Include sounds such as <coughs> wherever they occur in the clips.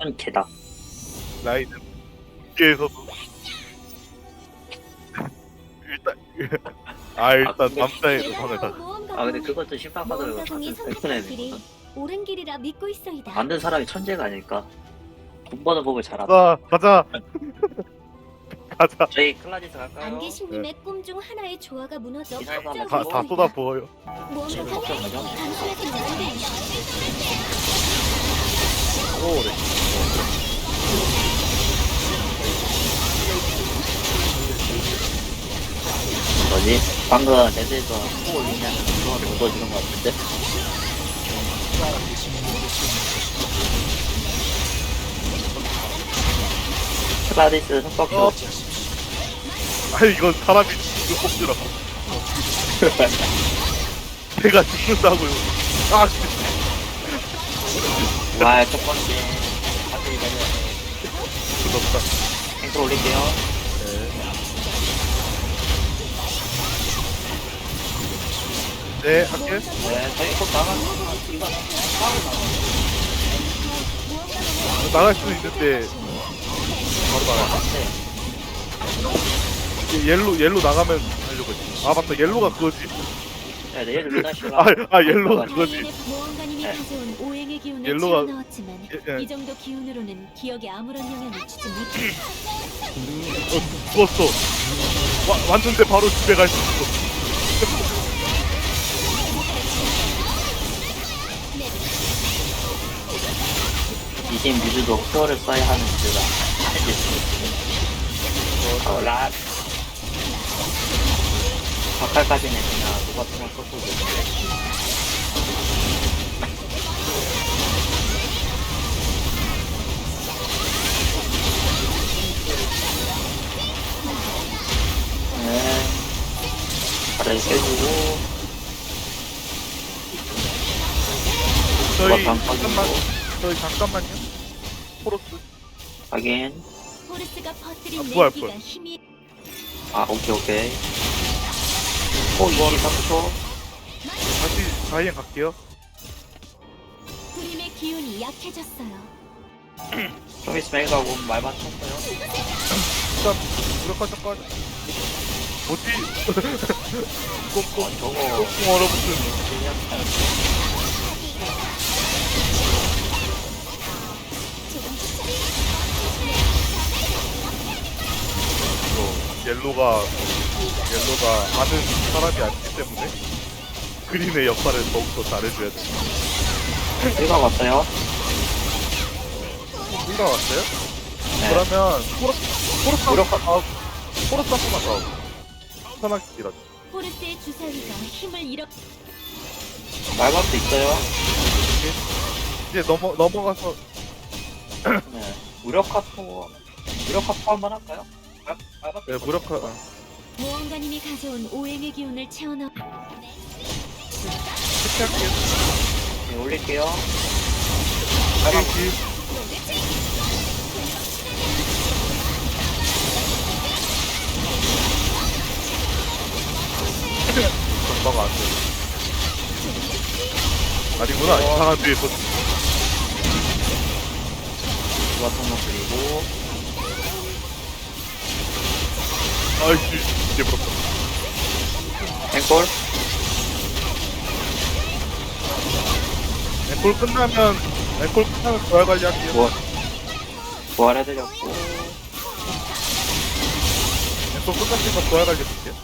한 개다. 라인은 국계에서도 일단 아 일단 근데- 남자애도 방을 다 아 근데 그것도 같은 옳은 길이라 믿고 있어이다. 만든 사람이 천재가 아닐까. 돈 버는 법을 잘 알아. 가자 가자 <laughs> 가자 저희 클라디스 갈까요? 안개신님의 꿈 중 하나의 조화가 무너져 다, 다. 쏟아 부어요. 단순해서는 안 돼. 오래 뭐지? 방금 코 올리냐는 그거 묻어주는 것 같은데? 클라디스 흠뻑 어. 줘. 아니 이건 사람이 죽는 뽑느라고 내가 죽는다고요 아 와, 첫 번째. 다시 내려. 죽었다 앵콜 올릴게요. 네 할게 네, 저희 곧 나가. 이거 나갈 수는 있는데 바로 나가 네. 옐로 옐로 나가면 하려고 했지 아 맞다 옐로가 그거지 네, 내일. 아, 아 옐로가 그거지 하이엔의 무언가님이 네. 옐로가- 예, 예. 이 정도 기운으로는 기억에 아무런 영향을 주지 못해. 어, 죽었어 와, 왔는데 바로 집에 갈 수 있어 이신 뮤즈도 큐어를 써야 하는 뮤즈가. 어, 라. 박칼까지는 그냥 누가 썼어도 되는데. 네. 발을 빼주고, 저희 뭐, 잠깐만 저희 잠깐만요 포로스 확인. 포르스가 퍼뜨린 아, 부활, 부활. 힘이 아, 오케이, 오케이. 오, 23초. 다시 자이엔 갈게요 불임의 기운이 약해졌어요. <clears throat> 좀 있으면 가고 말 맞췄어요. 일단 무력화 잠깐 뭐지? <laughs> 꽁꽁 어, 저거. 꽁꽁 얼어붙은 이 거 옐로가 옐로가 아는 사람이 아니기 때문에 그림의 역할을 더욱더 잘해줘야 돼. 일가 왔어요. 둘다 왔어요? 네. 그러면 포르스 포르스 무력화. 아 포르스 한 번만 더 편하게 일하자. 포르스의 주사위가 힘을 잃어 말밥도 있어요. 이제 넘어 넘어가서 네. 무력화 포, 무력화 포 한번 할까요? 말, 말밥도 네, 무력화 아, 무언가님이 가져온 오행의 기운을 채워넣어 체크할게요. 네, 올릴게요. 게이지 전파가 안 돼. 아니구나 이상한 뒤에 또 누가 통로 그리고 아이씨 이제 부럽다. 앵콜. 앵콜 끝나면 앵콜 끝나면 부활 관리할게요. 뭐, 부활 해드렸고. 앵콜 끝났으니까 부활 관리 할게요.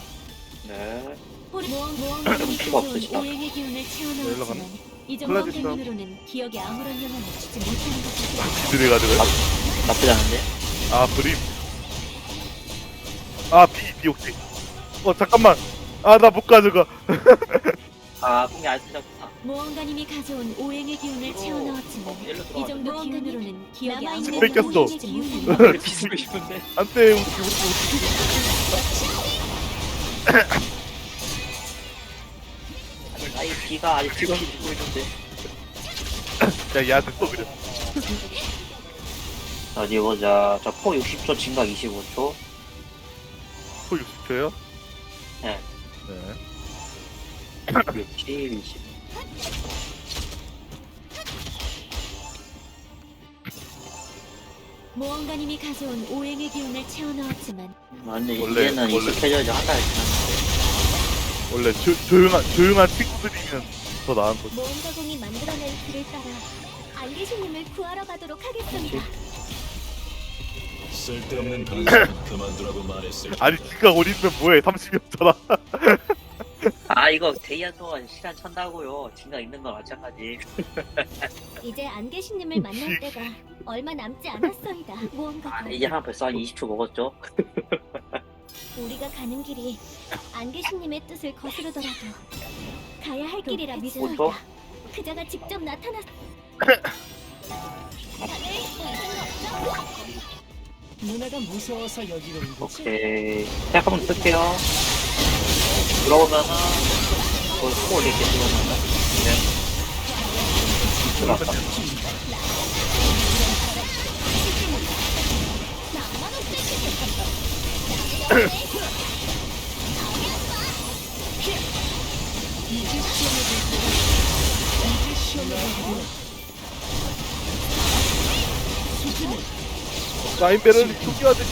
네. 가져온 없으시다. 오행의 기 이 정도 클라디스. 행위로는 기억에 아무런 영향을 주지 못하는 것이다. 기들이 가지고요. 나쁘지 않은데? 아 브림. 아 비, 비 혹시. 어 잠깐만. 아 나 못 가져가. <laughs> 아, 꿈이 안 쓰셨구나. 무언가님이 가져온 오행의 기운을 어, 채워 넣었지만 일로 이 들어와. 정도 기운으로는 기억에 남아있는 아무런 뺏겼어. 영향을 주지 못한다. 비스고 싶은데. 안돼 우리 우리 우리. <laughs> 아니, 비가 아직 지금 들고 있는데. <coughs> 야 얘한테 또 그래. 어디 보자. 저포 60초, 진각 25초. 또 60초요? 네. 네. <coughs> 60, 20. 모험가님이 가져온 오행의 기운을 채워 넣었지만 완전 원래- 이제는 원래- 익숙해져야지 한달 지났는데 원래 조, 조용한 조용한 친구들이면 더 나은 거지. 모험가공이 만들어낸 길을 따라 안개신님을 구하러 가도록 하겠습니다. 쓸데없는 <coughs> 간섭은 그만두라고 말했을 아니 니가 어리면 뭐해? 30이었잖아. <laughs> 아 이거 대이한 동안 시간 찬다고요 진가 있는 건 마찬가지 이제 안개신님을 만날 때가 얼마 남지 않았어이다. 모험가가 아, 이제 한 벌써 한 20초 먹었죠 <laughs> 우리가 가는 길이 안개신님의 뜻을 거스르더라도 가야 할 길이라. 뭐죠? 그자가 직접 나타났. 누나가 무서워서 여기로 온 거지? 오케이 tek 한번 쓸게요 들어오면은 그걸 코 올릴게 들어오면은 네 들어갔다 라인베를 초기화 됐지.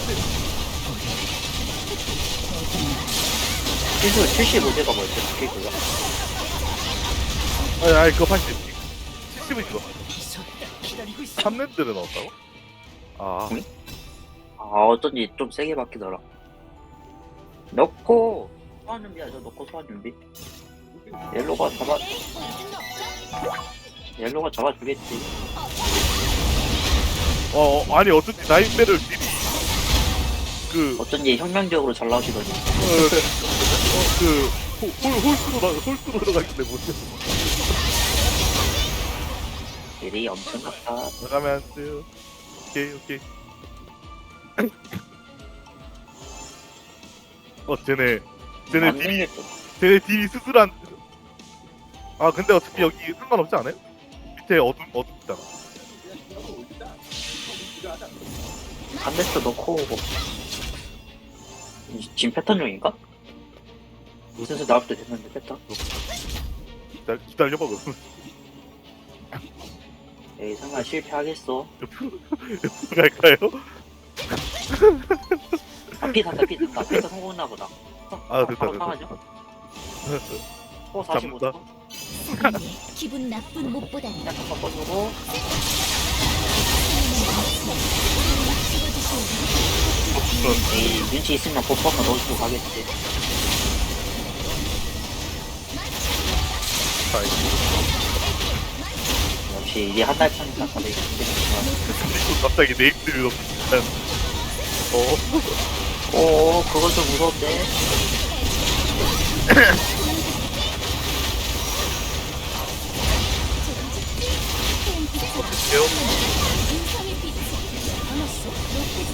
실수 75제가 뭐였죠 스킬이요 아니 아니 그거 80. 70은 이거. 이선 기다리고 있어. 3랜드를 넣었다고? 아 응? 아 어쩐지 좀 세게 바뀌더라 넣고 소환 준비하죠 넣고 소환 준비 옐로가 잡아 옐로가 잡아주겠지 어, 어, 아니 어쩐지 라인베를 미리 그 어쩐지 혁명적으로 잘 나오시더니 어, 어, 그 홀, 홀, 홀수로 나, 홀수로 들어가길래 못해. 일이 엄청 많다 나가면 안 돼요. 오케이, 오케이. 어, 쟤네, 쟤네 안 딜이, 되겠죠. 쟤네 딜이 스스란. 아, 근데 어차피 여기 상관없지 않아요? 밑에 어둠, 어둠 있잖아. 한 대스 넣고 이- 지금 패턴 중인가? 슬슬 나올 때 됐는데 패턴 기다려, 기다려봐, 그럼. 에이 설마 실패하겠어 <laughs> 옆으로, 옆으로 갈까요? <laughs> 아피 탔다 피 탔다. 패턴 성공했나 보다. 아, 됐다, 바로 됐다. 잡는다. 45초 사람이 기분 나쁜 못보다는 바꿔주고. 에이 눈치 있으면 버프 한번 넣어주고 가겠지. 역시 이제 한달 차니까 다들 이렇게 되는구나 그리고 갑자기 네임들이 너무 비슷한. 어, 오 그건 좀 무서운데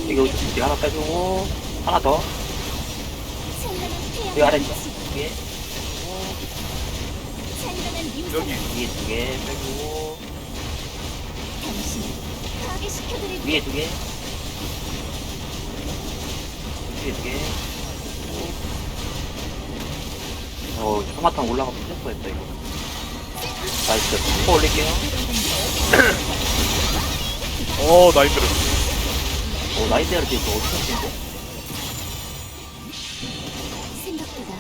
이거 이제 하나 빼주고 하나 더. 여기 아래 찬란한 임성 여기. 위에 두 개 빼주고. 당신을 파괴시켜드릴 위에 두 개 두개 어 토마토 올라가면 슬퍼했다 이거 나이스 코 올릴게요 어, 나인베를. 오 나이데어를 지금 어떻게 치는데 생각보다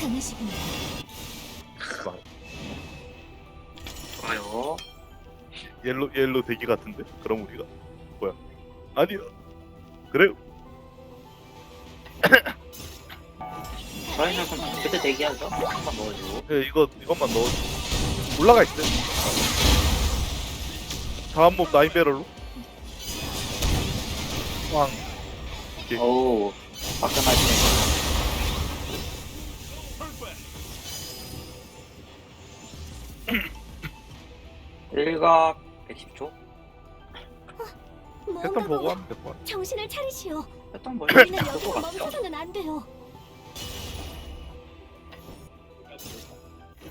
강하시군요. 좋아요 옐로 옐로 대기 같은데? 그럼 우리가 뭐야? 아니요. 그래요. 저희는 그럼 그때 대기하죠 한번 넣어주고 예, 이거 이것만 넣어. 올라가 있어. 다음 몹 나인 배럴로. 왕. 어우 화끈하시네 일각 110초 패턴 뭔가 보고 하면 될 것 같아. 정신을 차리시오. 했던 뭐 우리는 그거 여기서 같죠 멈춰서는 안 돼요.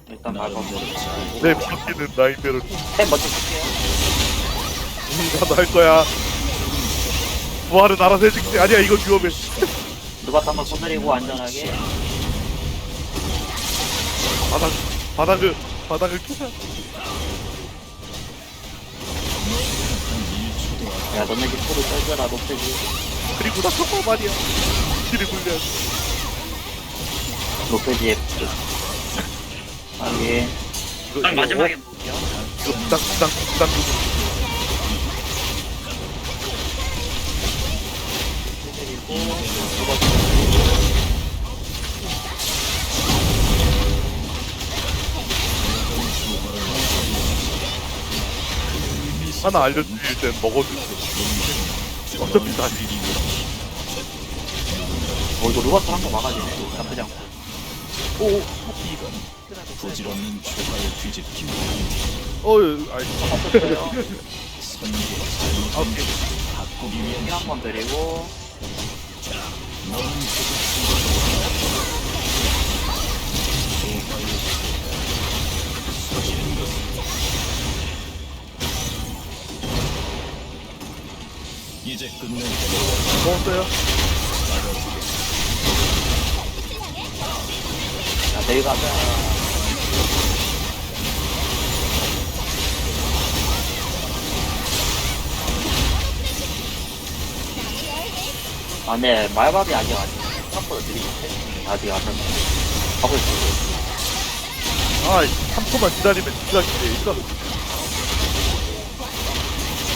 일단 나를 말고 잘내 미끼는 나인 배럴. 템 먼저 쓸게요 나도 할 거야. 부활은 알아서 해줄게. 아니야, 이거 위험해. 누가 한번 손내리고 안전하게 바닥, 바닥을, 바닥을 2초도 야 너네 집 포를 떨져라 높여지 그리고 나 저거 말이야. 길을 굴려. 높여지 F 아예 이거 마지막에 어? 볼게요 이거 부당 부분. 그리고 하나 알려줄 땐 먹어줄 수. 어차피 다시. 어 이거 루바트 한거 막아주네 나쁘지 않고 오. 부질없는 조화를 뒤집기 어, 아이. 바꿨어요 선계 아, 오케이. 바꾸기 위한 한번 드리고 너는 이제 끝낸 먹었어요. 자 내일 가자 아, 네, 말밥이 아직 아직 생각보다 느리게 아직 안 하고 하고 있어요. 아, 3초만 기다리면 진짜 기대. 일단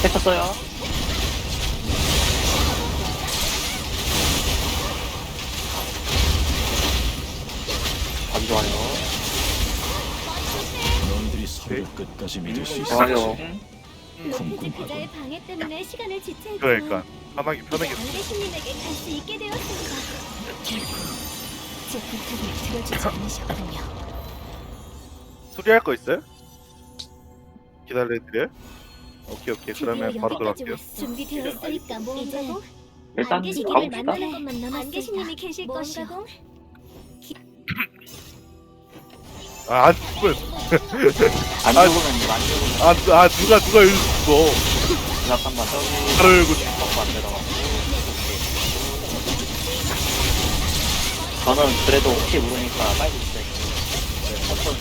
했었어요. 좋아요. 놈들이 서로 끝까지 믿을 수 있어 좋아요. 로페즈 그자의 방해 때문에 시간을 지체했지만 그러니까 이제 편하게. 안개신님에게 갈 수 있게 되었습니다. 제 부탁을 들어주지 않으셨군요. 소개할 거 있어요? 기다려드려요? 오케이 오케이 그러면 바로 들어갈게요. 준비되었으니까 뭔가고 일단 안개시기를 가봅시다. 만나는 것만 남았습니다. 안개신님이 계실 것이고 아안 죽으면 안 아, 죽으면 안 죽으면 아, 누- 아 누가 누가 여기 죽어? 잠깐만 저기 바로 열고 먹고 안 들어가고 저는 그래도 혹시 모르니까 빨리 있어요. 네, 천천히.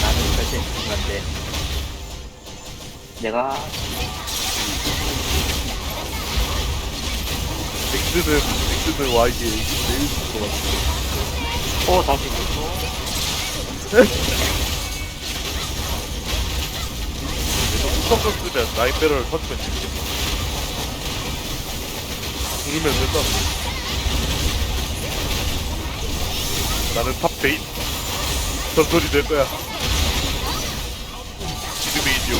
나는 절대 죽는데 내가 넥스는 넥스는 와 이게 내일 같아 어 다시. 수성권 쓰면 배럴을 터지면 죽겠다 죽으면 된다 나는 탑 베인. 전설이 될 거야. 지금의 이디오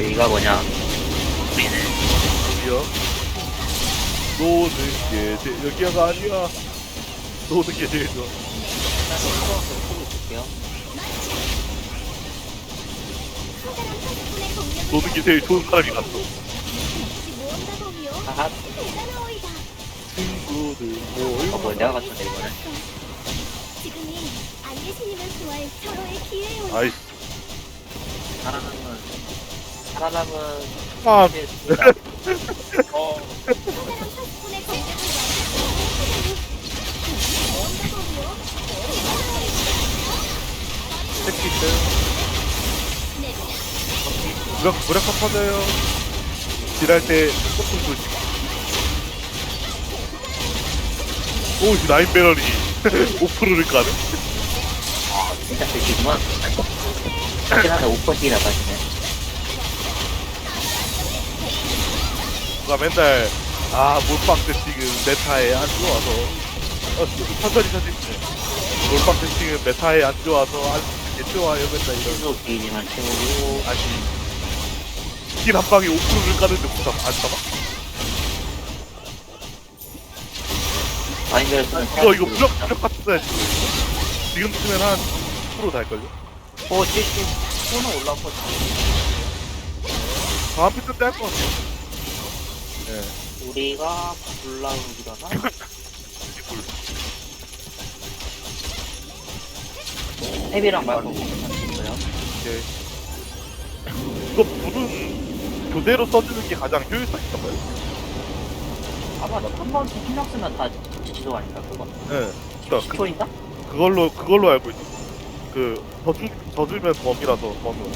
여기가 뭐냐? 우리는 여기요 노는 게 제, 여기가 아니야. 노는 게 제일 좋아. 볼게요 노는 게 제일 좋은 사람이 갔어. 대단하오이다. 친구들 어 모여 뭐 내가 지금이 안개신님을 구할 서로의 기회요. 아이씨. 살아남은 살아남은 아 새끼 있어요 무력 무력 한 퍼져요. 딜할 때 조금 조심 오이 라인 배럴이. <laughs> 5%를 까네? 아, 진짜 새끼구만 5%씩이나 가시 네 누가 맨날 아 몰빵 세팅은 메타에 안 좋아서. 어 천천히 천천히. 몰빵 세팅은 메타에 안 좋아서 안 좋아요 맨날 이런 신속 게이지만 채우고 아니 딜한 방에 5%를 까는데 못 참아 안 참아? 아니면 쓰는 이거 이거 무력 무력 같은 써야지. 지금 쓰면 한10% 달걸요? 어 70, 10는 올라오고 다음 피트 때할 것 같아요 예. 우리가 이불 헤비랑 말고. 오케이 이거 불은 교대로 써주는 게 가장 효율성 있던 거예요? 아마 한번 신경 쓰면 다 지도 아닌가 그거. 예. 그니까 그, 10초인가? 그걸로 그걸로 알고 있어. 그 저주 저주면 범이라서 범은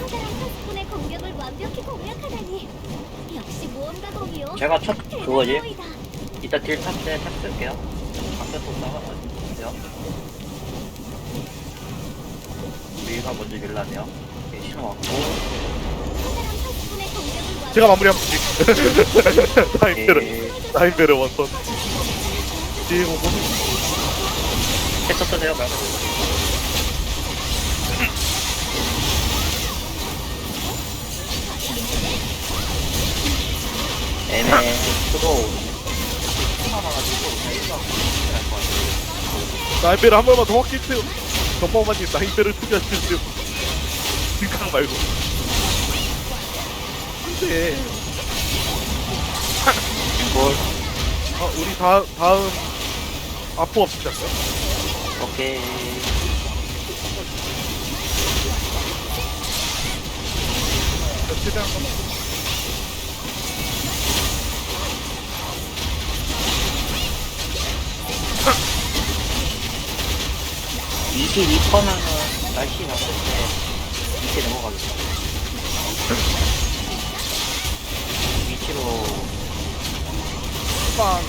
커다란 파스콘의 공격을 완벽히 공략하다니. 제가 첫 그거지. 대단하소이다. 이따 딜 탑때 탑 쓸게요. 방패 쏘다가 맞으세요. 우리가 먼저 밀라네요. 오케이, 신호 왔고. 제가 마무리 한번 나인베르. 나인베르 원선 뒤에 보고 쓰세요, 말고. 애매해. 저도 하나가지고 일반 할것 같아요. 나인베르 한 번만 더 확실히 전범만님 나인베르 투자해주세요 등강 말고 근데 뭘? 어, 우리 다, 다음 아포 없지 않나요? 오케이. 최대한 한번 22%면은 날씨 났을 때 이렇게 넘어가겠다. 위치로. 빵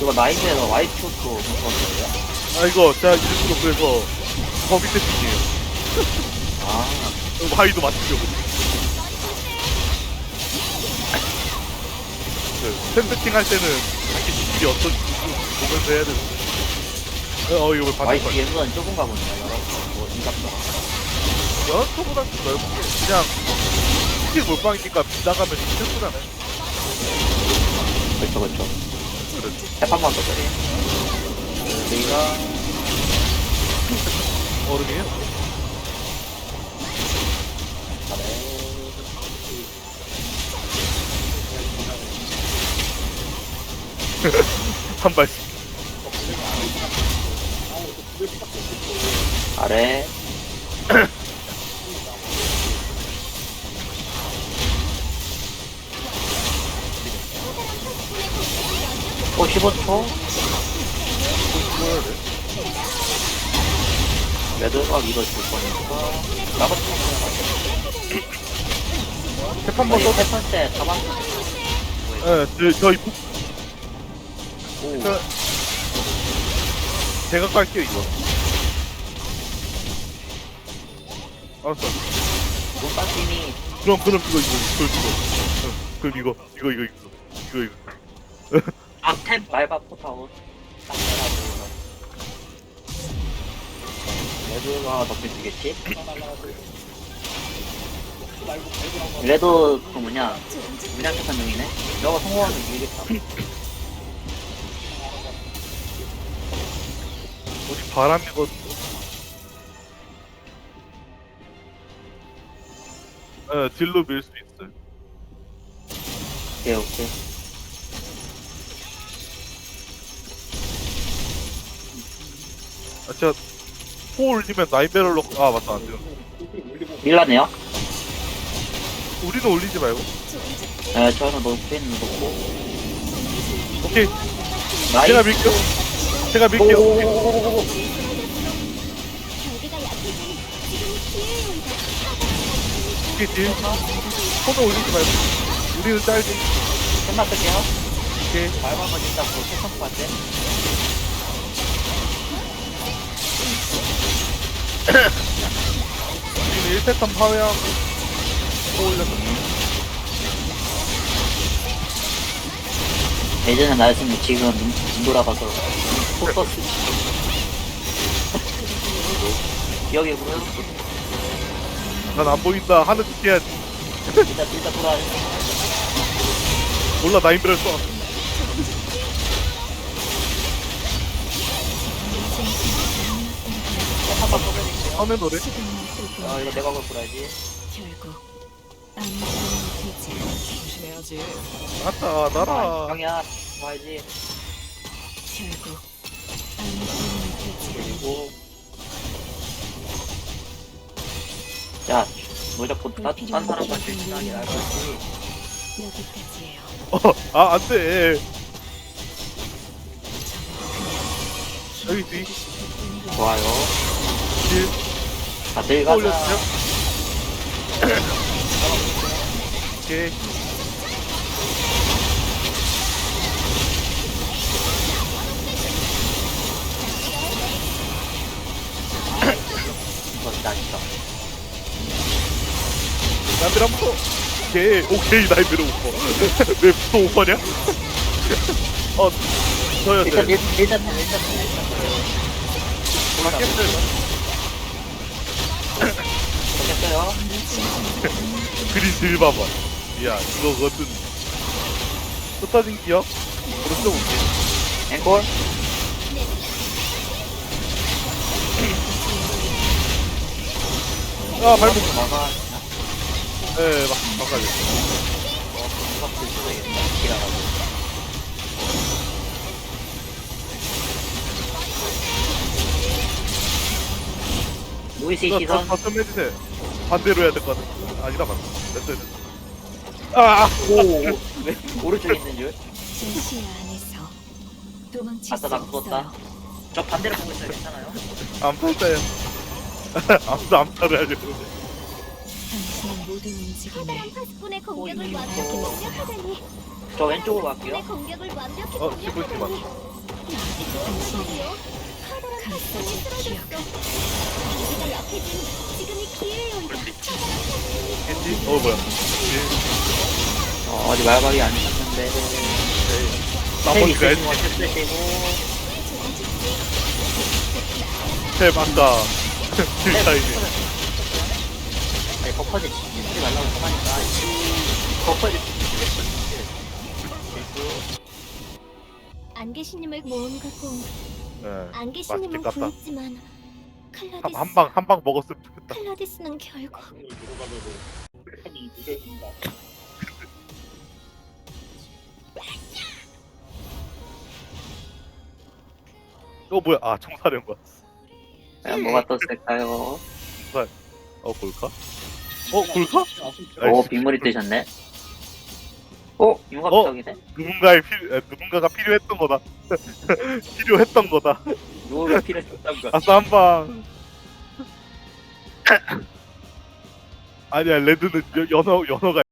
이거 나이트에서 와이프도 못봤어요? 아 이거 제가 일부러 그래서 더 밑에 팀이에요. 아, <laughs> 와이도 맞추려고 그 팬 세팅 할 때는 자기 스킬이 어떤지 보면서 해야 되는데 어 이거 왜 받을 거야 예술은 좁은가. 여러분, 뭐 인갑다. 연초보다 좀 넓고 그냥 스킬 몰빵이니까 나가면 실수잖아요 그렇죠, 그렇죠. 그래 탭 한번 더 드려요. 저희가 얼음이에요 <laughs> 한 발씩 아래. 오, 15초? 레드가 이거 줄 거니까. 나가 한번 더. 세 번째 잡았어. 예, 저, 저희 부- 오, 저, 제가 깔게요 이거 알았어 눈빠짐이 그럼 그럼 이거 이거 이거 이거. 응, 그럼 이거 이거 이거 이거 이거 이거. 악템 말바 포타웃. 딱 해가지고. 레드가 덮여주겠지? 레드 그 뭐냐? 문양캐선 중이네. 저거 성공하면 이기겠다. 우리 바람이거 예, 딜로 밀 수 있어요. 오케이 오케이. 아 제가 포 올리면 나이베럴 넣고 아 맞다 안 돼요. 밀라네요? 우리는 올리지 말고. 네 저는 높이는 높고. 오케이. 나이 제가 밀게요. 제가 밀게요. 오케이. 오오오오오오 오케이 딜 손을 올리지 말고. 우리는 끝나 쓸게요. 오케이. 일단 뭐 세컨 반대? 우리는 1패턴 파괴하고 포 올려서 예전에 나였으면 지금 눈, 눈 돌아가서 <laughs> 포커스. 기억이고요 난 안 보인다. 하는 듯 해야지. 일단 일단 몰라 한번 써드릴게요 하는 노래? 아 이거 내가 결국 되지 않게 조심해야지. 맞다 나라. 결국 되지. 않게 그리고 야 무조건 딴, 딴 사람과 실신하게 날 거지 여기까지예요. 어, 아 안 돼 여기 좋아요. 딜 다들 가자. 올려주세요. 오케이. 멋있다, 진짜. 나이베라 무서 오케이 오케이 나이베라 무서 <laughs> 왜 무서 오퍼냐? <laughs> 어 저요 일단, 저 일단, 일단, 일단, 일단. 맞겠어요 좋겠어요. 그린 딜 봐봐 야 이거 거든 흩어진 기억? 오른쪽 오케이 앵콜. 아 발목. 네 막, 막아줘 어, 금방 들 수도 있겠다. 기라가지고. 루이스 이거 시선. 더, 좀 해주세요 반대로 해야 될 것 같아 아니다 맞다 됐어 됐어 아 오, 오, <laughs> 왜 오른쪽에 있는 줄? 제 시야 안에서 도망칠 수 아싸, 나 죽었다. 저 반대로 보고 있어요. 괜찮아요? 암살자야 암살 암살을 하려고 당신의 모든 움직임을 커다란 파스꾼의 공격을 어, 완벽히 이거. 공략하다니. 저 왼쪽으로 갈게요. 공격을 완벽히 어, 커다란 쓰러졌어. 우리가 약해진 지금이 기회요이다. 겐지? 어 뭐야 어, 어디 말발이 안 찼는데. 쓰시고. 탭 아까 <laughs> 딜타임이 아니, 버퍼지 치지 말라고 하니까. 버퍼지 안개신님을 모험가 공. 네. 안개신님은. 구했지만 칼라디스. 한방 한 방 먹었으면 좋겠다 칼라디스는 결국 어 뭐야 아 청사령관 과연 뭐가 떴을까요? 어 골카? 어 골카? 오. 빗물이 뜨셨네. 이모가 어? 비석이네. 누군가의 필 에, 누군가가 필요했던 거다 <laughs> 필요했던 거다 누가 필요했던 거. 아싸 한 방 <laughs> 아니야 레드는 여- 연어 연어가